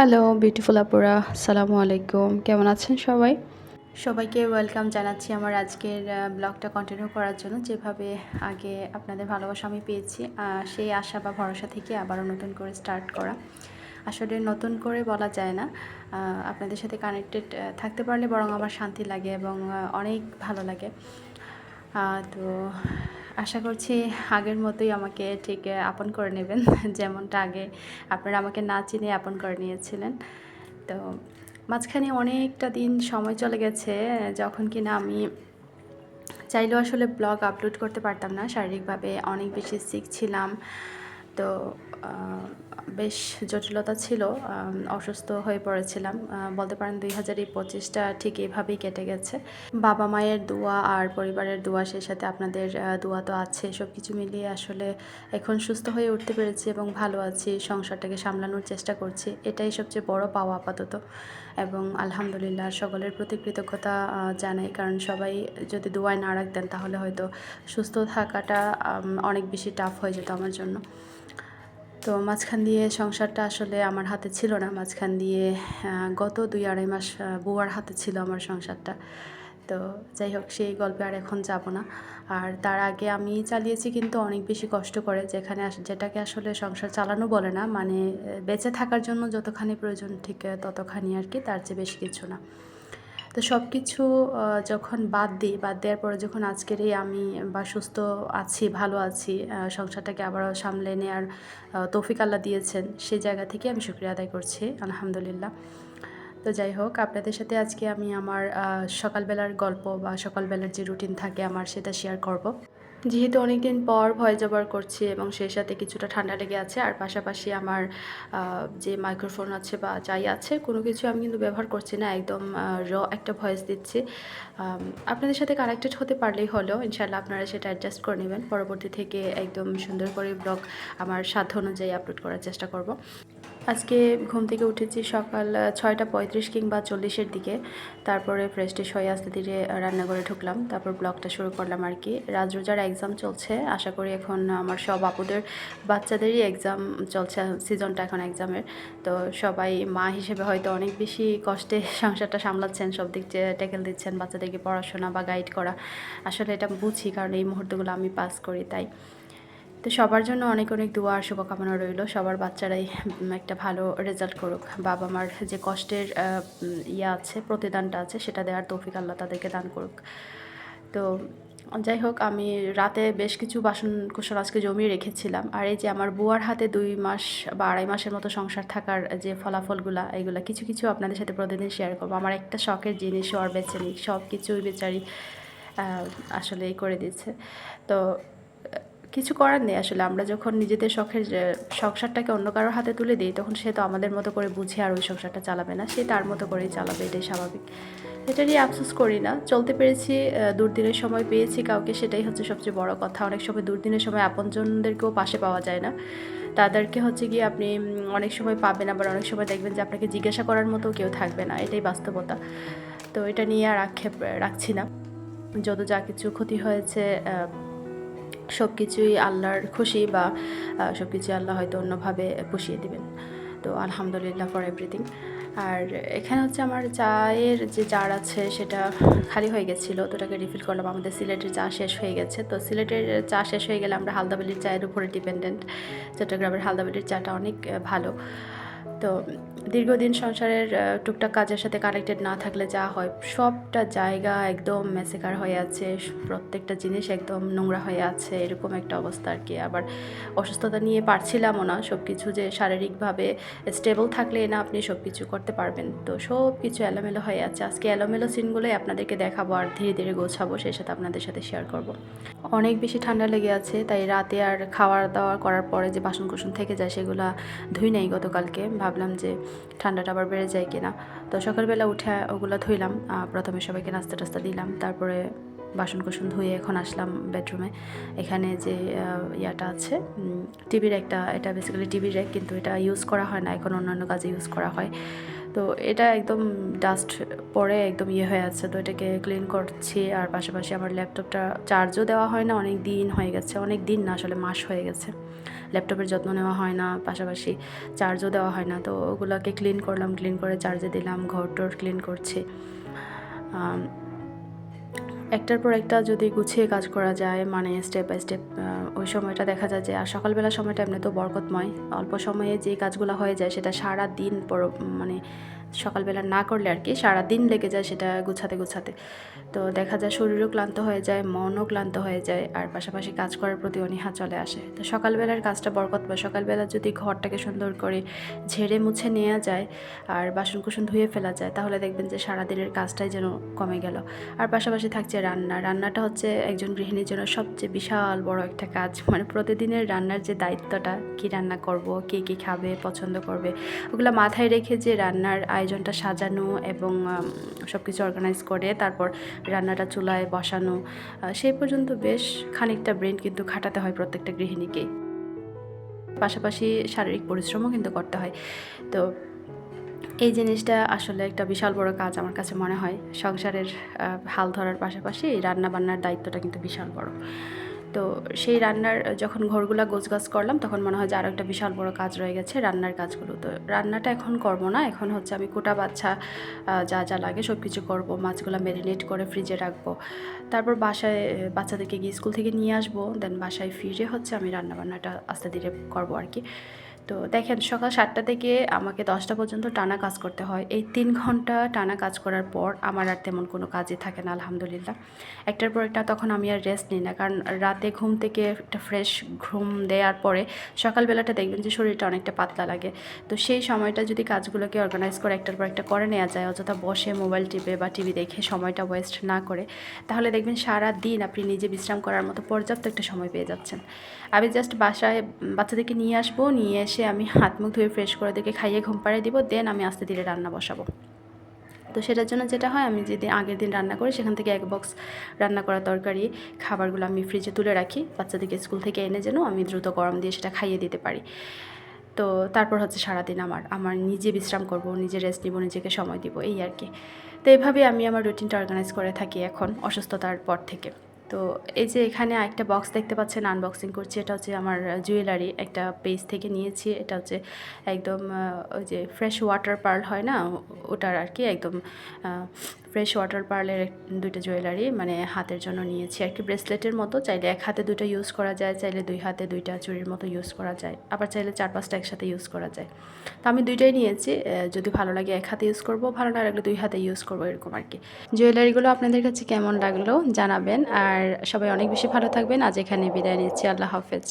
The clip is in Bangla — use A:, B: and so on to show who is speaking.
A: হ্যালো বিউটিফুল আপুরা, আসসালামু আলাইকুম। কেমন আছেন সবাই? সবাইকে ওয়েলকাম জানাচ্ছি আমার আজকের ব্লগটা কন্টিনিউ করার জন্য। যেভাবে আগে আপনাদের ভালোবাসা আমি পেয়েছি সেই আশা বা ভরসা থেকে আবারও নতুন করে স্টার্ট করা। আসলে নতুন করে বলা যায় না আপনাদের সাথে কানেক্টেড থাকতে পারলে বরং আমার শান্তি লাগে এবং অনেক ভালো লাগে। তো আশা করছি আগের মতোই আমাকে ঠিক আপন করে নেবেন। যেমনটা আগে আপনারা আমাকে না চিনে আপন করে নিয়েছিলেন। তো মাঝখানে অনেকটা দিন সময় চলে গেছে যখন কিনা আমি চাইলেও আসলে ব্লগ আপলোড করতে পারতাম না। শারীরিকভাবে অনেক বেশি সিক ছিলাম। তো বেশ জটিলতা ছিল অসুস্থ হয়ে পড়েছিলাম। বলতে পারেন দুই হাজার এই পঁচিশটা ঠিক এভাবেই কেটে গেছে। বাবা মায়ের দোয়া আর পরিবারের দোয়া, সেই সাথে আপনাদের দোয়া তো আছে সব কিছু মিলিয়ে আসলে এখন সুস্থ হয়ে উঠতে পেরেছি এবং ভালো আছি, সংসারটাকে সামলানোর চেষ্টা করছি, এটাই সবচেয়ে বড় পাওয়া আপাতত। এবং আলহামদুলিল্লাহ সকলের প্রতি কৃতজ্ঞতা জানাই। কারণ সবাই যদি দোয়ায় না রাখতেন তাহলে হয়তো সুস্থ থাকাটা অনেক বেশি টাফ হয়ে যেত আমার জন্য। তো মাঝখান দিয়ে সংসারটা আসলে আমার হাতে ছিল না। মাঝখান দিয়ে গত দুই আড়াই মাস বুয়ার হাতে ছিল আমার সংসারটা। তো যাই হোক, সেই গল্পে আর এখন যাব না। আর তার আগে আমি চালিয়েছি কিন্তু অনেক বেশি কষ্ট করে, যেখানে যেটাকে আসলে সংসার চালানো বলে না মানে বেঁচে থাকার জন্য যতখানি প্রয়োজন ঠিক ততখানি আর কি তার চেয়ে বেশি কিছু না। তো সব কিছু যখন বাদ দিই, বাদ দেওয়ার পরে যখন আজকের এই আমি বা সুস্থ আছি, ভালো আছি সংসারটাকে আবারও সামলে নেওয়ার তৌফিক আল্লাহ দিয়েছেন সেই জায়গা থেকে আমি শুক্রিয়া আদায় করছি, আলহামদুলিল্লাহ। তো যাই হোক, আপনাদের সাথে আজকে আমি আমার সকালবেলার গল্প বা সকালবেলার যে রুটিন থাকে আমার সেটা শেয়ার করব। যেহেতু অনেকদিন পর ভয় জবার করছি এবং সেই সাথে কিছুটা ঠান্ডা লেগে আছে, আর পাশাপাশি আমার যে মাইক্রোফোন আছে বা যাই আছে, কোনো কিছু আমি কিন্তু ব্যবহার করছি না, একদম র একটা ভয়েস দিচ্ছি। আপনাদের সাথে কানেক্টেড হতে পারলেই হলো ইনশাল্লাহ আপনারা সেটা অ্যাডজাস্ট করে নেবেন। পরবর্তী থেকে একদম সুন্দর করে ব্লগ আমার সাধ্য অনুযায়ী আপলোড করার চেষ্টা করব। আজকে ঘুম থেকে উঠেছি সকাল ছয়টা পঁয়ত্রিশ কিংবা চল্লিশের দিকে। তারপরে ফ্রেশ ট্রেশ হয়ে আস্তে ধীরে রান্নাঘরে ঢুকলাম। তারপর ব্লগটা শুরু করলাম আর কি। রাজ রোজার এক্সাম চলছে। আশা করি এখন আমার সব আপুদের, বাচ্চাদেরই এক্সাম চলছে। সিজনটা এখন এক্সামের তো সবাই মা হিসেবে হয়তো অনেক বেশি কষ্টে সংসারটা সামলাচ্ছেন, সব দিক ট্যাকেল দিচ্ছেন বাচ্চাদেরকে পড়াশোনা বা গাইড করা। আসলে এটা বুঝি, কারণ এই মুহূর্তগুলো আমি পাস করি, তাই। তো সবার জন্য অনেক অনেক দোয়া আর শুভকামনা রইল। সবার বাচ্চারাই একটা ভালো রেজাল্ট করুক। বাবা মার যে কষ্টের ইয়ে আছে, প্রতিদানটা আছে, সেটা দেওয়ার তৌফিক আল্লাহ তাদেরকে দান করুক। তো যাই হোক, আমি রাতে বেশ কিছু বাসন কুসন আজকে জমিয়ে রেখেছিলাম। আর এই যে আমার বুয়ার হাতে দুই মাস বা আড়াই মাসের মতো সংসার থাকার যে ফলাফলগুলা, এগুলা কিছু কিছু আপনাদের সাথে প্রতিদিন শেয়ার করব। আমার একটা শখের জিনিসও আর বেছে নিই। সব কিছুই বেচারি আসলে করে দিচ্ছে। তো কিছু করার নেই আসলে। আমরা যখন নিজেদের শখের সংসারটাকে অন্য কারোর হাতে তুলে দিই, তখন সে তো আমাদের মতো করে বুঝে আর ওই সংসারটা চালাবে না। সে তার মতো করেই চালাবে, এটাই স্বাভাবিক। এটা নিয়ে আফসোস করি না। চলতে পেরেছি দুর্দিনের সময় পেয়েছি কাউকে, সেটাই হচ্ছে সবচেয়ে বড় কথা। অনেক সময় দুর্দিনের সময় আপনজনদেরকেও পাশে পাওয়া যায় না। তাদেরকে হচ্ছে গিয়ে আপনি অনেক সময় পাবেন, আবার অনেক সময় দেখবেন যে আপনাকে জিজ্ঞাসা করার মতো কেউ থাকবে না। এটাই বাস্তবতা। তো এটা নিয়ে আর আক্ষেপ, রাখছি না। যত যা কিছু ক্ষতি হয়েছে সব কিছুই আল্লাহর খুশি বা সব কিছুই আল্লাহ হয়তো অন্যভাবে পুষিয়ে দিবেন। তো আলহামদুলিল্লাহ ফর এভরিথিং আর এখানে হচ্ছে আমার চায়ের যে জার আছে সেটা খালি হয়ে গেছিল, তো ওটাকে রিফিল করলাম। আমাদের সিলেটের চা শেষ হয়ে গেছে। তো সিলেটের চা শেষ হয়ে গেলে আমরা হালদাবালির চায়ের উপরে ডিপেন্ডেন্ট চট্টগ্রামের হালদাবালির চাটা অনেক ভালো। তো দীর্ঘদিন সংসারের টুকটাক কাজের সাথে কানেক্টেড না থাকলে যা হয়, সবটা জায়গা একদম মেসেকার হয়ে আছে, প্রত্যেকটা জিনিস একদম নোংরা হয়ে আছে, এরকম একটা অবস্থা আর কি। আবার অসুস্থতা নিয়ে পারছিলামও না সব কিছু যে শারীরিকভাবে স্টেবল থাকলে না আপনি সব কিছু করতে পারবেন। তো সব কিছু এলোমেলো হয়ে আছে। আজকে এলোমেলো সিনগুলোই আপনাদেরকে দেখাবো আর ধীরে ধীরে গোছাবো, সেই সাথে আপনাদের সাথে শেয়ার করব। অনেক বেশি ঠান্ডা লেগে আছে, তাই রাতে আর খাওয়া দাওয়া করার পরে যে বাসন কুসন থেকে যায়, সেগুলো ধুই নাই গতকালকে। ভাবলাম যে ঠান্ডাটা আবার বেড়ে যায় কিনা। তো সকালবেলা উঠে ওগুলো ধুইলাম প্রথমে সবাইকে নাস্তা টাস্তা দিলাম, তারপরে বাসন কুসন ধুয়ে এখন আসলাম বেডরুমে। এখানে যে ইয়াটা আছে টিভির একটা, এটা বেসিক্যালি টিভি র্যাক কিন্তু এটা ইউজ করা হয় না, এখন অন্যান্য কাজে ইউজ করা হয়। তো এটা একদম ডাস্ট পরে একদম ইয়ে হয়ে আছে। তো এটাকে ক্লিন করছি আর পাশাপাশি আমার ল্যাপটপটা চার্জও দেওয়া হয় না, অনেক দিন হয়ে গেছে। অনেক দিন না, আসলে মাস হয়ে গেছে। ল্যাপটপের যত্ন নেওয়া হয় না, পাশাপাশি চার্জও দেওয়া হয় না। তো ওগুলোকে ক্লিন করলাম ক্লিন করে চার্জে দিলাম ঘর টোর ক্লিন করছি একটার পর একটা যদি গুছিয়ে কাজ করা যায় মানে স্টেপ বাই স্টেপ ওই সময়টা দেখা যায় যে, আর সকালবেলা সময়টা এমনি তো বরকতময়। অল্প সময়ে যে কাজগুলো হয়ে যায়, সেটা সারা দিন পর মানে সকালবেলা না করলে আর কি সারা দিন লেগে যায় সেটা গুছাতে গুছাতে। তো দেখা যায় শরীরও ক্লান্ত হয়ে যায়, মনও ক্লান্ত হয়ে যায়, আর পাশাপাশি কাজ করার প্রতি অনীহা চলে আসে। তো সকালবেলার কাজটা বরকতময় সকালবেলা যদি ঘরটাকে সুন্দর করে ঝেড়ে মুছে নেওয়া যায়, আর বাসন কুসন ধুয়ে ফেলা যায়, তাহলে দেখবেন যে সারাদিনের কাজটাই যেন কমে গেল। আর পাশাপাশি থাকছে রান্না। রান্নাটা হচ্ছে একজন গৃহিণীর জন্য সবচেয়ে বিশাল বড় একটা কাজ। মানে প্রতিদিনের রান্নার যে দায়িত্বটা, কি রান্না করব, কে কী খাবে, পছন্দ করবে, ওগুলো মাথায় রেখে যে রান্নার আয়োজনটা সাজানো এবং সব কিছু অর্গানাইজ করে তারপর রান্নাটা চুলায় বসানো সেই পর্যন্ত বেশ খানিকটা ব্রেন কিন্তু খাটাতে হয় প্রত্যেকটা গৃহিণীকেই পাশাপাশি শারীরিক পরিশ্রমও কিন্তু করতে হয়। তো এই জিনিসটা আসলে একটা বিশাল বড় কাজ আমার কাছে মনে হয়। সংসারের হাল ধরার পাশাপাশি রান্না বান্নার দায়িত্বটা কিন্তু বিশাল বড়। তো সেই রান্নার, যখন ঘরগুলা গোছগাছ করলাম, তখন মনে হয় যে আরও একটা বিশাল বড় কাজ রয়ে গেছে রান্নার কাজগুলো। তো রান্নাটা এখন করব না, এখন হচ্ছে আমি কোটা বাচ্চা যা যা লাগে সব কিছু করব, মাছগুলো ম্যারিনেট করে ফ্রিজে রাখব। তারপর বাসায় বাচ্চাদেরকে গিয়ে স্কুল থেকে নিয়ে আসব দেন বাসায় ফিরে হচ্ছে আমি রান্নাবান্নাটা আস্তে ধীরে করব আর কি। তো দেখেন, সকাল সাতটা থেকে আমাকে দশটা পর্যন্ত টানা কাজ করতে হয়। এই তিন ঘণ্টা টানা কাজ করার পর আমার আর তেমন কোনো কাজই থাকে না, আলহামদুলিল্লাহ। একটার পর একটা তখন আমি আর রেস্ট নিই না, কারণ রাতে ঘুম থেকে একটা ফ্রেশ ঘুম দেওয়ার পরে সকালবেলাটা দেখবেন যে শরীরটা অনেকটা পাতলা লাগে। তো সেই সময়টা যদি কাজগুলোকে অর্গানাইজ করে একটার পর একটা করে নেওয়া যায়, অযথা বসে মোবাইল টিপে বা টিভি দেখে সময়টা ওয়েস্ট না করে, তাহলে দেখবেন সারা দিন আপনি নিজে বিশ্রাম করার মতো পর্যাপ্ত একটা সময় পেয়ে যাচ্ছেন। আমি জাস্ট বাসায় বাচ্চাদেরকে নিয়ে আসব, নিয়ে এসে আমি হাত মুখ ধুয়ে ফ্রেশ করে ওদেরকে খাইয়ে ঘুম পাড়িয়ে দিব দেন আমি আস্তে ধীরে রান্না বসাবো। তো সেটার জন্য যেটা হয়, আমি যদি আগের দিন রান্না করি, সেখান থেকে এক বক্স রান্না করা তরকারি, খাবারগুলো আমি ফ্রিজে তুলে রাখি, বাচ্চাদেরকে স্কুল থেকে এনে যেন আমি দ্রুত গরম দিয়ে সেটা খাইয়ে দিতে পারি। তো তারপর হচ্ছে সারাদিন আমার আমার নিজে বিশ্রাম করব, নিজে রেস্ট নিব, নিজেকে সময় দিব, এই আর কি। তো এইভাবে আমি আমার রুটিনটা অর্গানাইজ করে থাকি এখন, অসুস্থতার পর থেকে। তো এই যে এখানে একটা বক্স দেখতে পাচ্ছেন আনবক্সিং করছি। এটা হচ্ছে আমার জুয়েলারি একটা পেজ থেকে নিয়েছি। এটা হচ্ছে একদম ওই যে ফ্রেশ ওয়াটার পার্ল হয় না? ওটার আর কি একদম ফ্রেশ ওয়াটার পার্লের দুইটা জুয়েলারি মানে হাতের জন্য নিয়েছি। আর কি ব্রেসলেটের মতো। চাইলে এক হাতে দুটো ইউজ করা যায়, চাইলে দুই হাতে দুইটা চুরির মতো ইউজ করা যায়। আবার চাইলে চার পাঁচটা একসাথে ইউজ করা যায়। তো আমি দুইটাই নিয়েছি। যদি ভালো লাগে এক হাতে ইউজ করব, ভালো না লাগলে দুই হাতে ইউজ করব, এরকম আর কি। জুয়েলারিগুলো আপনাদের কাছে কেমন লাগল জানাবেন। আর সবাই অনেক বেশি ভালো থাকবেন। আজ এখানে বিদায় নিচ্ছি। আল্লাহ হাফেজ।